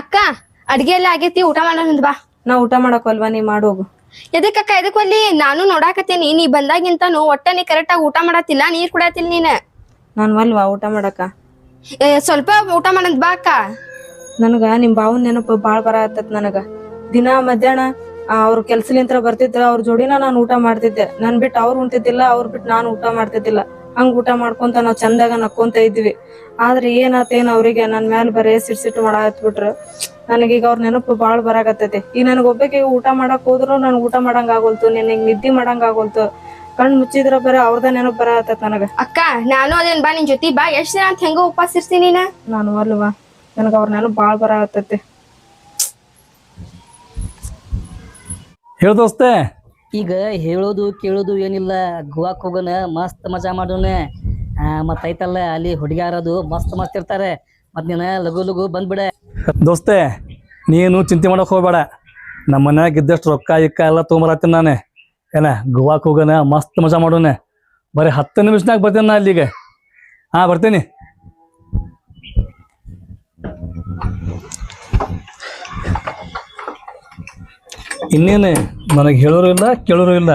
ಅಕ್ಕ ಅಡ್ಗೆ ಎಲ್ಲ ಆಗೇತಿ ಊಟ ಮಾಡೋಣ ಬಾ. ನಾ ಊಟ ಮಾಡಕಲ್ವಾ ನೀ ಮಾಡೋಗು ಎದಕ್ಕ ಅಕ್ಕ ಎದಕ್ ಒಲ್ಲಿ? ನಾನು ನೋಡಾಕತ್ತೀನಿ ನೀ ಬಂದಾಗಿಂತಾನು ಒಟ್ಟ ನೀ ಕರೆಕ್ಟ್ ಆಗಿ ಊಟ ಮಾಡತ್ತಿಲ್ಲ ನೀರ್ ಕುಡತಿಲ್ಲ ನೀನ್. ನಾನು ವಲ್ವಾ ಊಟ ಮಾಡಕ ಏ, ಸ್ವಲ್ಪ ಊಟ ಮಾಡದ್ ಬಾ ಅಕ್ಕ. ನನಗ ನಿಮ್ ಬಾವನ್ ನೆನಪು ಬಾಳ್ ಬರ ಆತತ್ ನನಗ. ದಿನ ಮಧ್ಯಾಹ್ನ ಅವ್ರ ಕೆಲ್ಸಲಿಂತ್ರ ಬರ್ತಿದ್ರ ಅವ್ರ ಜೋಡಿನ ನಾನು ಊಟ ಮಾಡ್ತಿದ್ದೆ. ನನ್ ಬಿಟ್ಟು ಅವ್ರು ಉಣ್ತಿದ್ದಿಲ್ಲ ಅವ್ರ ಬಿಟ್ಟು ನಾನು ಊಟ ಮಾಡ್ತಿದ್ದಿಲ್ಲ. ಹಂಗ ಊಟ ಮಾಡ್ಕೊಂತ ನಾವ್ ಚಂದಾಗ ನಕ್ಕೊಂತ ಇದ್ವಿ. ಆದ್ರೆ ಏನಾತೇನ್ ಅವ್ರಿಗೆ ನನ್ ಮ್ಯಾಲ ಬರೇ ಸಿಟ್ ಸಿಟ್ಟು ಮಾಡಾತ್ಬಿಟ್ರು ನನಗೀಗ ಅವ್ರ ನೆನಪು ಬಾಳ್ ಬರಾಕತ್ತೈತಿ. ಈಗ ನನಗ್ ಒಬ್ಬಕ್ಕೆ ಊಟ ಮಾಡಕ್ ಹೋದ್ರು ನನ್ ಊಟ ಮಾಡಂಗ ಆಗೋಲ್ತು ನಿನಗ್ ನಿದ್ದಿ ಮಾಡಂಗ ಆಗೋಲ್ತು. ಕಣ್ ಮುಚ್ಚಿದ್ರ ಬರೇ ಅವ್ರದ ನೆನಪು ಬರಾಕತ್ತೈತ್ ನನಗ. ಅಕ್ಕ ನಾನು ಅದೇನ್ ಬಾ ನಿನ್ ಜೊತೆ ಬಾ ಎಷ್ಟ್ ದಿನ ಅಂತ ಹೆಂಗ ಉಪವಾಸ ಇರ್ತೀನಿ ನೀನ? ನಾನು ಅಲ್ವಾ? ನನಗ ಅವ್ರ ನೆನಪು ಬಾಳ್ ಬರಾಕತ್ತೈತಿ. ಹೇಳ ದೋಸ್ತೆ. ಈಗ ಹೇಳೋದು ಕೇಳೋದು ಏನಿಲ್ಲ, ಗೋವಾಕ್ ಹೋಗೋಣ, ಮಸ್ತ್ ಮಜಾ ಮಾಡೋಣ. ಮತ್ತ್ ಐತಲ್ಲ, ಅಲ್ಲಿ ಹುಡುಗಿಯಾರದು ಮಸ್ತ್ ಮಸ್ತ್ ಇರ್ತಾರೆ. ಮತ್ ನೀನ ಲಘು ಲಘು ಬಂದ್ಬಿಡ. ದೋಸ್ತೆ, ನೀನು ಚಿಂತೆ ಮಾಡಕ್ ಹೋಗ್ಬೇಡ. ನಮ್ಮ ಮನ್ಯಾಗ ಇದ್ದಷ್ಟು ರೊಕ್ಕ, ಇಕ್ಕ ಎಲ್ಲ ತೊಗೊಂಬರತ್ತೀನಿ ನಾನೇ. ಏನ, ಗೋವಾಕ್ ಹೋಗೋಣ, ಮಸ್ತ್ ಮಜಾ ಮಾಡೋಣ. ಬರೀ ಹತ್ತು ನಿಮಿಷನಾಗ ಬರ್ತೇನೆ ನಾ ಅಲ್ಲಿಗೆ. ಹಾ ಬರ್ತೀನಿ. ಇನ್ನೇನು ನನಗೆ ಹೇಳೋರು ಇಲ್ಲ, ಕೇಳೋರು ಇಲ್ಲ.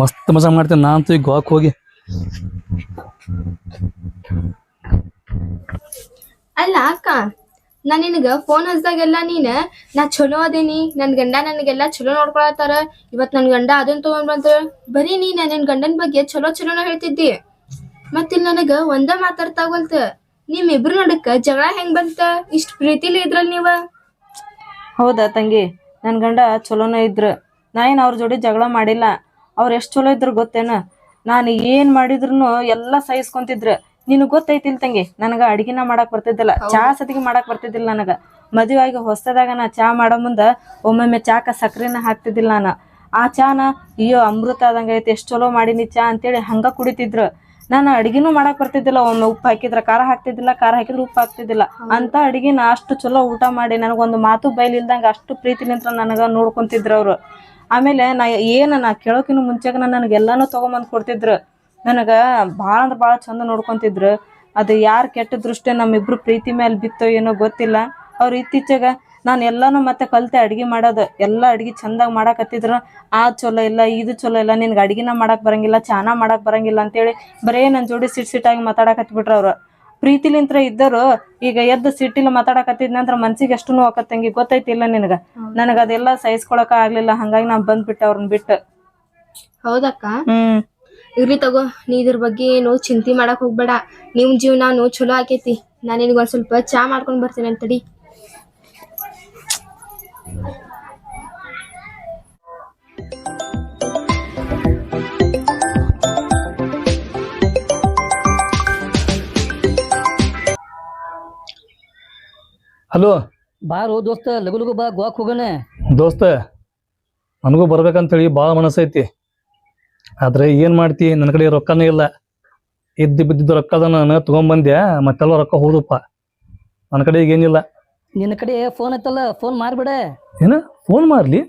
ಮಸ್ತ್ ಮಜಾ ಮಾಡ್ತೇನೆ ನಾ ಅಂತೂ ಈಗ ಗೋವಾಕ್ ಹೋಗಿ. ಅಲ್ಲ ಅಕ್ಕ ನಾ ನಿನಗ ಫೋನ್ ಹಚ್ದಾಗೆಲ್ಲ ನೀನ್, ನಾ ಚಲೋ ಅದೇನಿ, ನನ್ ಗಂಡ ನನಗೆಲ್ಲ ಚಲೋ ನೋಡ್ಕೊಳತ್ತಾರ, ಇವತ್ ನನ್ ಗಂಡ ಅದನ್ ತಗೊಂಡ್ ಬಂದ್ರ. ಬರೀ ನೀನ್ ನಿನ್ ಗಂಡನ್ ಬಗ್ಗೆ ಚಲೋ ಚಲೋನ ಹೇಳ್ತಿದ್ದಿ. ಮತ್ತಿಲ್ ನನಗ ಒಂದ ಮಾತಾಡ್ತಾವಲ್ತ. ನಿಮ್ ಇಬ್ರು ನಡಕ್ಕ ಜಗಳ ಹೆಂಗ್ ಬಂತ? ಇಷ್ಟ ಪ್ರೀತಿಲಿ ಇದ್ರಲ್ ನೀವ? ಹೌದಾ ತಂಗಿ? ನನ್ ಗಂಡ ಚಲೋನ ಇದ್ರು. ನಾ ಏನು ಅವ್ರ ಜೋಡಿ ಜಗಳ ಮಾಡಿಲ್ಲ. ಅವ್ರ ಎಷ್ಟ್ ಚಲೋ ಇದ್ರು ಗೊತ್ತೇನ? ನಾನು ಏನ್ ಮಾಡಿದ್ರು ಎಲ್ಲಾ ಸಹಿಸ್ಕೊಂತಿದ್ರ. ನಿನ್ಗೆ ಗೊತ್ತೈತಿಲ್ ತಂಗಿ? ನನಗ ಅಡಿಗೆನ ಮಾಡಕ್ ಬರ್ತಿದ್ದಿಲ್ಲ. ಚಾ ಸತಿಗೆ ಮಾಡಕ್ ಬರ್ತಿದ್ದಿಲ್ಲ ನನಗ. ಮದುವೆ ಆಗಿ ಹೊಸದಾಗ ನಾ ಚಾ ಮಾಡೋ ಮುಂದ ಒಮ್ಮೊಮ್ಮೆ ಚಾಕ ಸಕ್ಕರೆನ ಹಾಕ್ತಿದ್ದಿಲ್ಲ ನಾನು. ಆ ಚಾನ ಅಯ್ಯೋ ಅಮೃತ ಆದಂಗೈತಿ ಎಷ್ಟ್ ಚಲೋ ಮಾಡೀನಿ ಚಾ ಅಂತೇಳಿ ಹಂಗ ಕುಡಿತಿದ್ರು. ನಾನು ಅಡಿಗೆನೂ ಮಾಡಕ್ ಬರ್ತಿದ್ದಿಲ್ಲ ಒಮ್ಮೆ ಉಪ್ಪು ಹಾಕಿದ್ರ ಖಾರ ಹಾಕ್ತಿದ್ದಿಲ್ಲ ಖಾರ ಹಾಕಿದ್ರೆ ಉಪ್ಪು ಹಾಕ್ತಿದ್ದಿಲ್ಲ. ಅಂತ ಅಡಿಗೆನ ಅಷ್ಟು ಚಲೋ ಊಟ ಮಾಡಿ ನನಗೊಂದು ಮಾತು ಬೈಲಿಲ್ದಂಗ ಅಷ್ಟು ಪ್ರೀತಿಲಿಂತ್ರ ನನಗ ನೋಡ್ಕೊಂತಿದ್ರು ಅವ್ರು. ಆಮೇಲೆ ನಾ ಏನ ನಾ ಕೇಳೋಕಿನ ಮುಂಚೆಗ ನನಗೆ ಎಲ್ಲಾನು ತಗೊಂಬಂದ್ ಕೊಡ್ತಿದ್ರು. ನನಗ ಭಾಳ ಅಂದ್ರೆ ಭಾಳ ಚಂದ ನೋಡ್ಕೊಂತಿದ್ರು. ಅದು ಯಾರ್ ಕೆಟ್ಟ ದೃಷ್ಟಿ ನಮ್ಮಿಬ್ರು ಪ್ರೀತಿ ಮೇಲೆ ಬಿತ್ತೋ ಏನೋ ಗೊತ್ತಿಲ್ಲ. ಅವ್ರು ಇತ್ತೀಚೆಗ ನಾನು ಎಲ್ಲಾನು ಮತ್ತೆ ಕಲ್ತೆ ಅಡ್ಗೆ ಮಾಡೋದು. ಎಲ್ಲ ಅಡ್ಗೆ ಚಂದಾಗಿ ಮಾಡಕತ್ತಿದ್ರು. ಆ ಚಲೋ ಇಲ್ಲ ಇದು ಚಲೋ ಇಲ್ಲ ನಿನ್ಗೆ ಅಡ್ಗಿನ ಮಾಡಕ್ ಬರಂಗಿಲ್ಲ ಚಾನ ಮಾಡಕ್ ಬರಂಗಿಲ್ಲ ಅಂತೇಳಿ ಬರೇ ನನ್ನ ಜೋಡಿ ಸಿಟ್ ಸಿಟ್ಟಾಗಿ ಮಾತಾಡಕತ್ಬಿಟ್ರು ಅವ್ರು. ಪ್ರೀತಿಲಿಂತ್ರ ಇದ್ದರು ಈಗ ಎದ್ದು ಸಿಟ್ಟಿಲ್ಲ ಮಾತಾಡಕತ್ತಿದ್ ನಂತರ ಮನ್ಸಿಗೆ ಎಷ್ಟು ನೋವು ಗೊತ್ತೈತಿ ಗೊತ್ತೈತಿಲ್ಲ ನಿನಗ. ನನಗ ಅದೆಲ್ಲ ಸಹಿಸ್ಕೊಳಕ ಆಗ್ಲಿಲ್ಲ ಹಂಗಾಗಿ ನಾ ಬಂದ್ಬಿಟ್ಟೆ ಅವ್ರನ್ನ ಬಿಟ್ಟು. ಹೌದಕ್ಕ? ಹ್ಮ್. ಇರ್ಲಿ ತಗೋ ನೀ ಇದ್ರ ಬಗ್ಗೆ ಏನು ಚಿಂತೆ ಮಾಡಕ್ ಹೋಗ್ಬೇಡ. ನಿಮ್ ಜೀವನ ಚಲೋ ಆಕೇತಿ. ನಾನು ನಿನಗೆ ಒಂದ್ ಸ್ವಲ್ಪ ಚಾ ಮಾಡ್ಕೊಂಡ್ ಬರ್ತೀನಿ ಅಂತಡಿ ಹಲೋ. ಬಾರೋ ದೋಸ್ತ ಲಘು ಲಘು ಬಾ ಗೋವಾಕ್ ಹೋಗೋಣ. ದೋಸ್ತ ನನಗೂ ಬರ್ಬೇಕಂತೇಳಿ ಭಾಳ ಮನಸ್ಸೈತಿ. ಆದ್ರೆ ಏನ್ ಮಾಡ್ತಿ? ನನ್ನ ಕಡೆ ರೊಕ್ಕನೇ ಇಲ್ಲ. ಇದ್ದು ಬಿದ್ದಿದ್ದು ರೊಕ್ಕದ ನಾನು ತೊಗೊಂಬಂದ್ಯಾ? ಮತ್ತೆಲ್ಲ ರೊಕ್ಕ ಹೋದಪ್ಪ ನನ್ನ ಕಡೆ ಈಗ ಏನಿಲ್ಲ ನಿನ್ನ ಕಡೆ ಫೋನ್ ಐತಲ್ಲ ಫೋನ್ ಮಾರ್ಬಿಡ. ಏನ? ಫೋನ್ ಮಾಡ್ಲಿ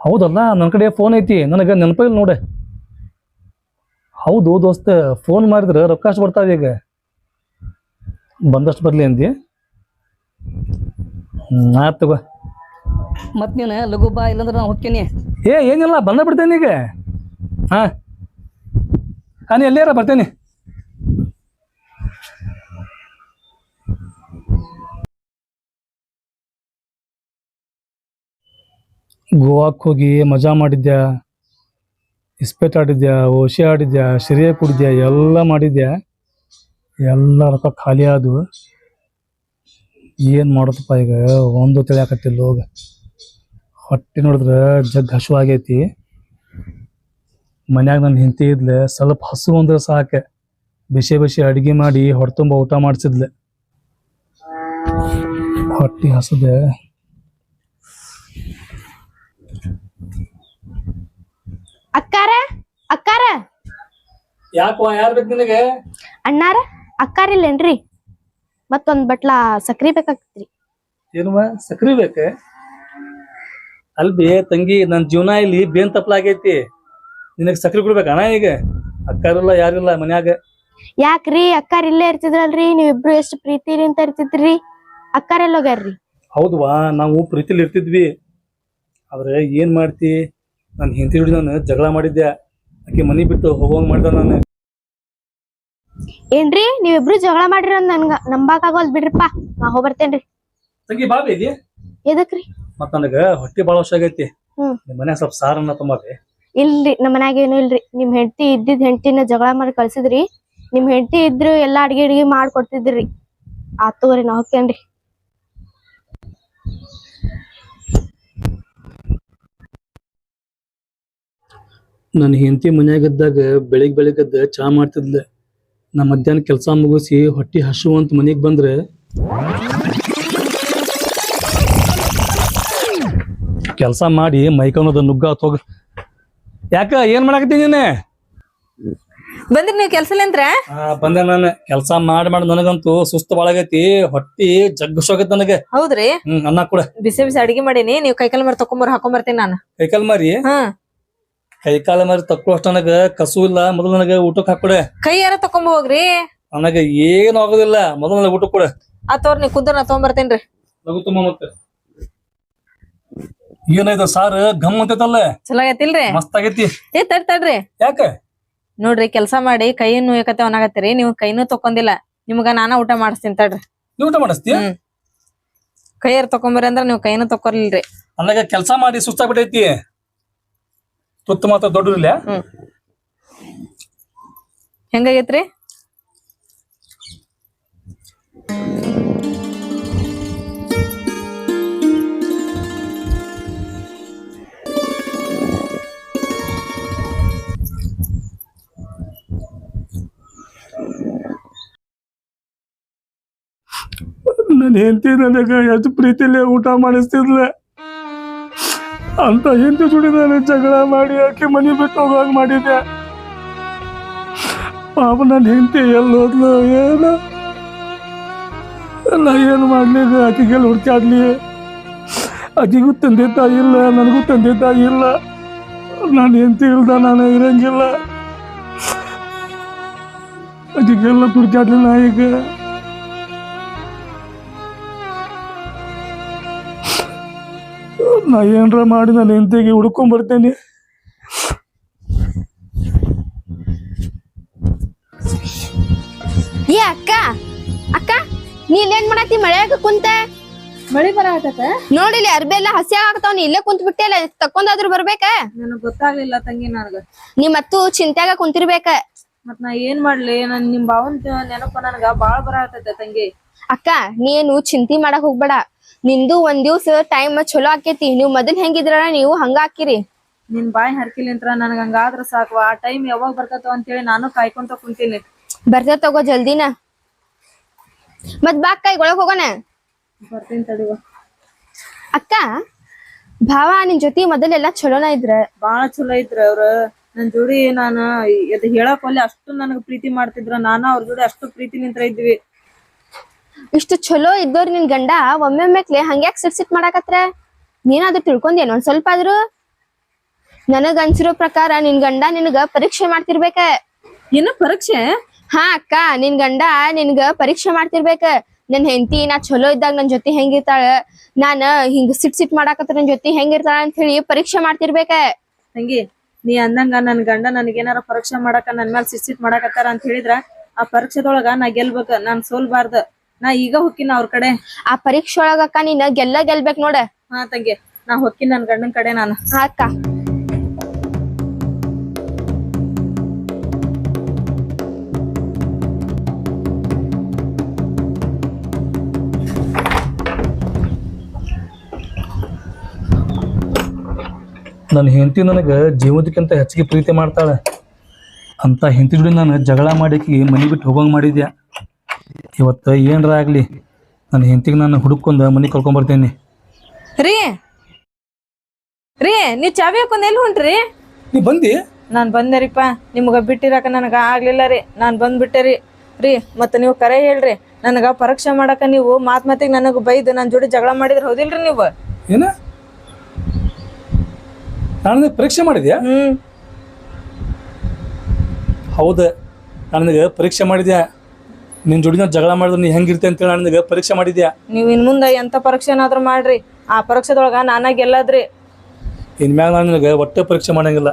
ಹೌದಲ್ಲ ನನ್ನ ಕಡೆ ಫೋನ್ ಐತಿ ನನಗೆ ನೆನಪಿಲ್ಲ ನೋಡ. ಹೌದು ದೋಸ್ತ ಫೋನ್ ಮಾಡಿದ್ರೆ ರೊಕ್ಕ ಅಷ್ಟು ಬರ್ತಾವ ಈಗ. ಬಂದಷ್ಟು ಬರ್ಲಿ ಅಂದಿ. ನಾ ತಗೋ. ಮತ್ ನೀನು ಲಘು ಬಾ ಇಲ್ಲಂದ್ರೆ ನಾನು ಹೋಗ್ತೀನಿ. ಏ ಏನಿಲ್ಲ ಬಂದ ಬಿಡ್ತೇನೆ ಈಗ. ಹಾ. ನಾನು ಎಲ್ಲಿಯಾರ? ಬರ್ತೇನೆ. ಗೋವಾಕ್ ಹೋಗಿ ಮಜಾ ಮಾಡಿದ್ಯಾ? ಇಸ್ಪೇಟ್ ಆಡಿದ್ಯಾ? ಓಶಿ ಆಡಿದ್ಯಾ? ಸಿರಿಯ ಕುಡಿದ್ಯಾ? ಎಲ್ಲ ಮಾಡಿದ್ಯಾ? ಎಲ್ಲ ರೊಕ್ಕ ಖಾಲಿ ಆದವು. ಏನು ಮಾಡೋದಪ್ಪ ಈಗ? ಒಂದು ತಿಳಿಯಾಕತ್ತಿಲ್ಲ ಹೋಗ. ಹೊಟ್ಟೆ ನೋಡಿದ್ರೆ ಜಗ್ ಹಸು ಆಗೈತಿ. ಮನ್ಯಾಗ ನನ್ನ ಹೆಂಡತಿ ಇದ್ಲೆ, ಸ್ವಲ್ಪ ಹಸು ಅಂದ್ರೆ ಸಾಕೆ. ಬಿಸಿ ಬಿಸಿ ಅಡುಗೆ ಮಾಡಿ ಹೊಟ್ಟೆ ತುಂಬ ಊಟ ಮಾಡಿಸಿದ್ಲೆ. ಹೊಟ್ಟೆ ಹಸದೆ. ಅಕ್ಕಾರ? ಅಕ್ಕಾರ? ಯಾಕವ್ವ ಯಾರ್ ಬೇಕು ನಿನಗೆ? ಅಣ್ಣಾರ? ಅಕ್ಕಾರಿಲ್ಲೇನ್ರಿ ಮತ್ತೊಂದ್ ಬಟ್ಲ ಸಕ್ರಿ ಬೇಕಾಗ್ತ್ರಿ ಏನು ಸಕ್ರಿ ಬೇಕ? ಅಲ್ಬಿ ತಂಗಿ ನನ್ ಜೀವನ ಇಲ್ಲಿ ಬೇನ್ ತಪ್ಪಲಾಗೈತಿ ನಿನಗೆ ಸಕ್ರಿ ಕೊಡ್ಬೇಕಣ್ಣ ಈಗ? ಅಕ್ಕಾರಿಲ್ಲ ಯಾರಿಲ್ಲ ಮನ್ಯಾಗ. ಯಾಕ್ರಿ? ಅಕ್ಕಾರ ಇಲ್ಲೇ ಇರ್ತಿದ್ರಲ್ರಿ? ನೀವಿಬ್ರು ಎಷ್ಟು ಪ್ರೀತಿ ಅಂತ ಇರ್ತಿದ್ರಿ? ಅಕ್ಕಾರೆಲ್ಲ ಹೋಗ್ಯಾರ್ರಿ ಹೌದ್ವಾ ನಾವು ಪ್ರೀತಿಲಿ ಇರ್ತಿದ್ವಿ. ಆದ್ರೆ ಏನ್ ಮಾಡ್ತಿ? ನಾನು ಹೆಂಡತಿ ಹಿಡಿದು ನಾನು ಜಗಳ ಮಾಡಿದ್ದೆ. ಆಕೆ ಮನಿ ಬಿಟ್ಟು ಹೋಗೋಂಗ್ ಮಾಡ್ದ ನಾನು. ಏನ್ರಿ ನೀವಿಬ್ರು ಜಗಳ ಮಾಡಿರ ನನ್ಗ ನಂಬಾಕ್ ಆಗೋಲ್ ಬಿಡ್ರಿಪ್ಪ. ನಾ ಹೋಗ್ಬರ್ತೇನ್ರಿ. ತಂಗಿ ಬಾ ಬೇಗಿ ಎದಕ್ರಿ? ಮತ್ತ ನನಗ ಹೊಟ್ಟಿ ಬಾಳ ವರ್ಷ ಆಗೈತಿ. ಹ್ಮ್. ನಿಮ್ ಮನ್ಯಾಗ ಸ್ವಲ್ಪ ಸಾರನ್ನ ತುಂಬಾರಿ ಇಲ್ರಿ ನಮ್ಮ ಮನ್ಯಾಗ ಏನು ಇಲ್ರಿ. ನಿಮ್ ಹೆಂಡತಿ ಇದ್ದಿದ್ ಹೆಂಡತಿನ ಜಗಳ ಮಾಡಿ ಕಳ್ಸಿದ್ರಿ. ನಿಮ್ ಹೆಂಡತಿ ಇದ್ರು ಎಲ್ಲಾ ಅಡ್ಗೆ ಅಡ್ಗೆ ಮಾಡ್ಕೊಡ್ತಿದ್ರಿ ಆತೋರಿ ನಾ ಹೋಗ್ತೇನ್ರಿ. ನನ್ನ ಹೆಂಡತಿ ಮನ್ಯಾಗದ್ದಾಗ ಬೆಳಿಗ್ಗೆ ಬೆಳಿಗ್ಗೆದ್ದ ಚಾ ಮಾಡ್ತಿದ್ಲೆ. ನಾ ಮಧ್ಯಾಹ್ನ ಕೆಲಸ ಮುಗಿಸಿ ಹೊಟ್ಟಿ ಹಸು ಅಂತ ಮನೆಗೆ ಬಂದ್ರೆ ಕೆಲಸ ಮಾಡಿ ಮೈಕನ್ನೋದು ನುಗ್ಗ ತೋಗ ಯಾಕ ಏನ್ ಮಾಡಾಕತ್ತೀನಿ ನೀನೆ? ಬಂದ್ರಿ ನೀವು ಕೆಲ್ಸಲೇಂದ್ರ ಬಂದೆ ನಾನು. ಕೆಲಸ ಮಾಡಿ ಮಾಡಿ ನನಗಂತೂ ಸುಸ್ತು ಬಾಳಾಗೈತಿ ಹೊಟ್ಟಿ ಜಗ್ಗಿಸೋಗೈತಿ ನನಗೆ. ಹೌದ್ರಿ? ಹ್ಮ್ ಅನ್ನ ಕೂಡ. ಬಿಸಿ ಬಿಸಿ ಅಡಿಗೆ ಮಾಡೀನಿ. ನೀವು ಕೈಕಾಲ್ ಮರಿ ತಕೊಂಬರ್ ಹಾಕೊಂಬರ್ತೀನಿ ನಾನು. ಕೈಕಲ್ ಮಾರಿ? ಕೈಕಾಲ ಮಾರಿ ತಕ್ಕುವಷ್ಟು ನನಗ ಕಸು ಇಲ್ಲ ಮೊದಲು ನನಗೆ ಊಟಕ್ಕೆ ಹಾಕೊಡೆ ಕೈ ಯಾರ ತಕೊಂಬ ಹೋಗ್ರಿ? ನನಗ ಏನು ಆಗೋದಿಲ್ಲ ಮೊದಲು ನನಗೆ ಊಟ ಕೊಡ. ಆತವ್ರ ನೀವು ಕುಂದ್ರ ನಾ ತಗೊಂಬರ್ತೇನ್ರಿ. ಲಘು ತುಂಬ ಮತ್ತೆ. ಏನಾಯ್ತು ಸಾರ್ ಗಮ್ ಅಂತೈತಲ್ಲ? ಚಲೋ ಆಗೈತಿಲ್ರಿ? ಮಸ್ತ್ ಆಗೈತಿ. ಏ ತಡ್ ತಡ್ರಿ. ಯಾಕ? ನೋಡ್ರಿ ಕೆಲಸ ಮಾಡಿ ಕೈ ಏಕತೆ ಅವನಾಗತ್ತೀರಿ ನೀವು ಕೈನೂ ತಕೊಂಡಿಲ್ಲ ನಿಮ್ಗ ನಾನ ಊಟ ಮಾಡಿಸ್ತೀನಿ ತಡ್ರಿ. ನೀ ಊಟ ಮಾಡಿಸ್ತೀಯ? ಹ್ಮ್. ಕೈಯಾರ ತಕೊಂಬರಿ ಅಂದ್ರ ನೀವು ಕೈನೂ ತಕೊರ್ಲಿಲ್ರಿ ನನಗ ಕೆಲಸ ಮಾಡಿ ಸುಸ್ತಾಗ್ಬಿಟ್ಟೈತಿ. ತುತ್ತು ಮಾತ್ರ ದೊಡ್ಡದಿಲ್ಲ. ಹೆಂಗಾಗೈತ್ರಿ? ನನ್ನ ಹೆಂಡತಿ ನನಗ ಎಷ್ಟು ಪ್ರೀತಿಲೇ ಊಟ ಮಾಡಿಸ್ತಿದ್ಲ. ಅಂತ ಹೆಂಡತಿ ಜೋಡಿ ಜಗಳ ಮಾಡಿ ಆಕೆ ಮನೆ ಬಿಟ್ಟು ಹೋಗೋಂಗ್ ಮಾಡಿದ್ದೆ. ಪಾಪ ನನ್ನ ಹೆಂಡತಿ ಎಲ್ಲಿ ಹೋದ್ಲು, ಏನು? ನಾ ಏನು ಮಾಡ್ಲಿ ಆಕೆಗೆಲ್ಲ ಹುಡ್ಕಾಡ್ಲಿ ಆಕೆಗೂ ತಂದೆ ತಾಯಿ ಇಲ್ಲ, ನನಗೂ ತಂದೆ ತಾಯಿ ಇಲ್ಲ. ನಾನು ಹೆಂಡತಿ ಇಲ್ದ ನಾನು ಇರಂಗಿಲ್ಲ. ಆಕೆಗೆಲ್ಲ ಹುಡ್ಕಾಡ್ಲಿ ನಾ ಈಗ. ನಾ ಏನರ ಮಾಡಿ ನಾನು ಹೆಂಡತಿಗೆ ಹುಡ್ಕೊಂಡ್ ಬರ್ತೇನೆ. ಏ ಅಕ್ಕ ಅಕ್ಕ ನೀ ಇಲ್ಲೇನ್ ಮಾಡತ್ತಿ ಮಳೆಯಾಗ ಕುಂತ? ಮಳಿ ಬರಾಕತ್ತ? ನೋಡಿಲಿ ಅರ್ಬಿ ಎಲ್ಲ ಹಸಿ ಆಗ್ತಾವ ನೀ ಇಲ್ಲೇ ಕುಂತ ಬಿಟ್ಟಿಲ್ಲ ತಕೊಂಡಾದ್ರು ಬರ್ಬೇಕ? ನನಗ್ ಗೊತ್ತಾಗ್ಲಿಲ್ಲ ತಂಗಿ ನನಗ. ನೀ ಮತ್ತು ಚಿಂತ್ಯಾಗ ಕುಂತಿರ್ಬೇಕ? ಮತ್ ನಾ ಏನ್ ಮಾಡ್ಲಿ? ನನ್ ನಿಮ್ ಭಾವನ್ ನೆನಪ ನನಗ ಬಾಳ ಬರಾಕತ್ತ ತಂಗಿ. ಅಕ್ಕ ನೀನು ಚಿಂತಿ ಮಾಡಕ್ ಹೋಗ್ಬೇಡ. ನಿಂದು ಒಂದ್ ದಿವ್ಸ ಟೈಮ್ ಚಲೋ ಆಕೇತಿ. ನೀವ್ ಮೊದಲ್ ಹೆಂಗಿದ್ರ ನೀವು ಹಂಗ ಹಾಕಿರಿ ನಿನ್ ಬಾಯಿ ಹರ್ಕಿಲಿಂತ್ರ ನನಗ ಹಂಗಾದ್ರ ಸಾಕು. ಆ ಟೈಮ್ ಯಾವಾಗ ಬರ್ತೈತೋ ಅಂತೇಳಿ ನಾನು ಕಾಯ್ಕೊಂತ ಕುಂತೀನಿ. ಬರ್ತ ತಗೋ ಜಲ್ದಿನ. ಮತ್ ಬಾ ಕೈ ಒಳಗ್ ಹೋಗೋಣ. ಬರ್ತೀನಿ ತಡಿವ ಅಕ್ಕ ಭಾವ ನಿನ್ ಜೊತೆ ಮೊದಲೆಲ್ಲಾ ಚಲೋನ ಇದ್ರ? ಬಾಳ ಚಲೋ ಇದ್ರ ಅವ್ರ. ನನ್ ಜೋಡಿ ನಾನು ಅದ್ ಹೇಳಕ್ ಒಲ್ಲೆ ಅಷ್ಟು ನನಗ್ ಪ್ರೀತಿ ಮಾಡ್ತಿದ್ರ. ನಾನು ಅವ್ರ ಜೋಡಿ ಅಷ್ಟು ಪ್ರೀತಿ ನಿಂತ್ರ ಇದ್ವಿ. ಇಷ್ಟು ಚಲೋ ಇದ್ದವ್ರಿ ನಿನ್ ಗಂಡ ಒಮ್ಮೆಮ್ಮೆಕ್ಲೆ ಹಂಗ್ಯಾಕ್ ಸಿಟ್ ಸಿಟ್ ಮಾಡಾಕತ್ರ? ನೀನಾದ್ರೂ ತಿಳ್ಕೊಂಡೇನ? ಒಂದ್ ಸ್ವಲ್ಪ ಆದ್ರೂ ನನಗ ಅನ್ಸಿರೋ ಪ್ರಕಾರ ನಿನ್ ಗಂಡ ನಿನಗ ಪರೀಕ್ಷೆ ಮಾಡ್ತಿರ್ಬೇಕ. ಏನು ಪರೀಕ್ಷೆ? ಹಾ ಅಕ್ಕ ನಿನ್ ಗಂಡ ನಿನ್ಗ ಪರೀಕ್ಷೆ ಮಾಡ್ತಿರ್ಬೇಕ. ನನ್ ಹೆಂಡತಿ ನಾ ಚಲೋ ಇದ್ದಾಗ ನನ್ ಜೊತೆ ಹೆಂಗಿರ್ತಾಳ? ನಾನ ಹಿಂಗ್ ಸಿಟ್ ಸಿಟ್ ಮಾಡಾಕತ್ರ ನನ್ ಜೊತೆ ಹೆಂಗಿರ್ತಾಳ ಅಂತ ಹೇಳಿ ಪರೀಕ್ಷೆ ಮಾಡ್ತಿರ್ಬೇಕ. ತಂಗಿ ನೀ ಅಂದಂಗ ನನ್ ಗಂಡ ನನಗೇನಾರ ಪರೀಕ್ಷೆ ಮಾಡಾಕ ನನ್ ಮ್ಯಾಲ ಸಿಟ್ ಸಿಟ್ ಮಾಡಾಕತ್ತಾರ ಅಂತ ಹೇಳಿದ್ರ ಆ ಪರೀಕ್ಷೆದೊಳಗ ನಾ ಗೆಲ್ಬೇಕ ನಾನ್ ಸೋಲ್ಬಾರ್ದ. ನಾ ಈಗ ಹೊಕ್ಕಿನ ಅವ್ರ ಕಡೆ. ಆ ಪರೀಕ್ಷೆ ಒಳಗಕ್ಕ ನೀನ್ ಗೆಲ್ಲ ಗೆಲ್ಬೇಕ್ ನೋಡ. ಹಾ ತಂಗಿ ನಾ ಹೊಕ್ಕಿನ ನನ್ ಗಂಡನ್ ಕಡೆ ನಾನು. ಹಾ ಅಕ್ಕ. ನನ್ನ ಹೆಂಡತಿ ನನಗೆ ಜೀವನಕ್ಕಿಂತ ಹೆಚ್ಚಿಗೆ ಪ್ರೀತಿ ಮಾಡ್ತಾಳೆ. ಅಂತ ಹೆಂಡತಿ ಜೋಡಿ ನಾನು ಜಗಳ ಮಾಡಿಕಿ ಮನೆ ಬಿಟ್ಟು ಹೋಗಂಗ್ ಮಾಡಿದ್ಯಾ? ಇವತ್ತು ಏನರ ಆಗಲಿ? ನನ್ನ ಹೆಂಡತಿಗೆ ನಾನು ಹುಡುಕೊಂಡು ಮನೆ ಕರ್ಕೊಂಬರ್ತೇನೆ ರೀ ರೀ ನೀ ಚಾವಿ ಹಾಕೊಂಡ್ ಎಲ್ಲಿ ಹೊಂಟ್ರಿ? ನೀ ಬಂದಿ? ನಾನು ಬಂದೆ ರೀಪ್ಪ ನಿಮ್ಗ ಬಿಟ್ಟಿರಾಕ ನನಗ ಆಗ್ಲಿಲ್ಲ ರೀ. ನಾನ್ ಬಂದ್ಬಿಟ್ಟೆ ರೀ. ರೀ ಮತ್ತ ನೀವು ಕರೆ ಹೇಳ್ರಿ. ನನಗ ಪರೀಕ್ಷೆ ಮಾಡಾಕ ನೀವು ಮಾತ್ ಮಾತಿಗೆ ನನಗ ಬೈದು ನನ್ನ ಜೋಡಿ ಜಗಳ ಮಾಡಿದ್ರೆ ಹೌದಿಲ್ರಿ ನೀವು? ಏನ? ನಾನು ಪರೀಕ್ಷೆ ಮಾಡಿದ್ಯಾ? ಹ್ಮ್. ಹೌದು. ನನಗೆ ನಿನಗೆ ಪರೀಕ್ಷೆ ಮಾಡಿದ್ಯಾ? ನಿನ್ನ ಜೋಡಿನ ಜಗಳ ಮಾಡಿದ್ರೆ ನೀ ಹೆಂಗಿರ್ತಿ ಅಂತ ಹೇಳಿ ನಿನಗೆ ಪರೀಕ್ಷೆ ಮಾಡಿದ್ಯಾ? ನೀವು ಇನ್ ಮುಂದೆ ಎಂಥ ಪರೀಕ್ಷೆನಾದ್ರೂ ಮಾಡ್ರಿ. ಆ ಪರೀಕ್ಷೆದೊಳಗ ನಾನಾಗ ಗೆಲ್ಲದ್ರಿ ಇನ್ಮ್ಯಾಗ ನಾನು ನಿನಗೆ ಒಟ್ಟೆ ಪರೀಕ್ಷೆ ಮಾಡಂಗಿಲ್ಲ.